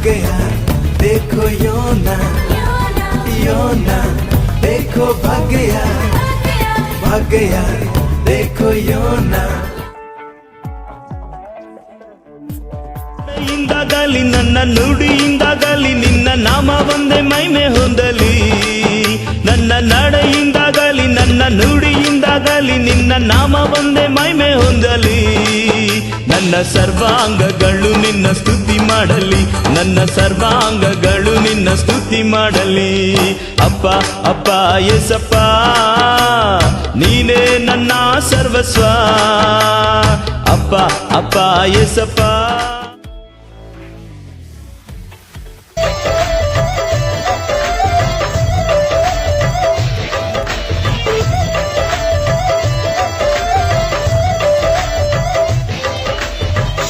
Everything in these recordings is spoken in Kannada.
गया देखो योना योना देखो भाग गया भाग गया देखो योना ಇಂದಾಗಲಿ ನನ್ನ ನುಡಿಯಿಂದಾಗಲಿ ನಿನ್ನ ನಾಮ ಒಂದೇ ಮೈಮೆ ಹೊಂದಲಿ ನನ್ನ ನಡೆಯಿಂದಾಗಲಿ ನನ್ನ ನುಡಿಯಿಂದಾಗಲಿ ನಿನ್ನ ನಾಮ ಒಂದೇ ಮೈಮೆ ಹೊಂದಲಿ ನನ್ನ ಸರ್ವಾಂಗಗಳು ನಿನ್ನ ಸ್ತುತಿ ಮಾಡಲಿ. ನನ್ನ ಸರ್ವಾಂಗಗಳು ನಿನ್ನ ಸ್ತುತಿ ಮಾಡಲಿ. ಅಪ್ಪ ಅಪ್ಪ ಎಸಪ್ಪ ನೀನೇ ನನ್ನ ಸರ್ವಸ್ವ. ಅಪ್ಪ ಅಪ್ಪ ಎಸಪ್ಪ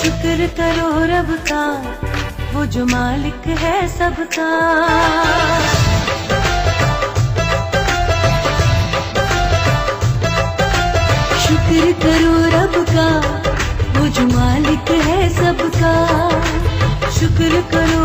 शुक्र करो रब का, वो जो मालिक है सबका। शुक्र करो रब का, वो जो मालिक है सबका। शुक्र करो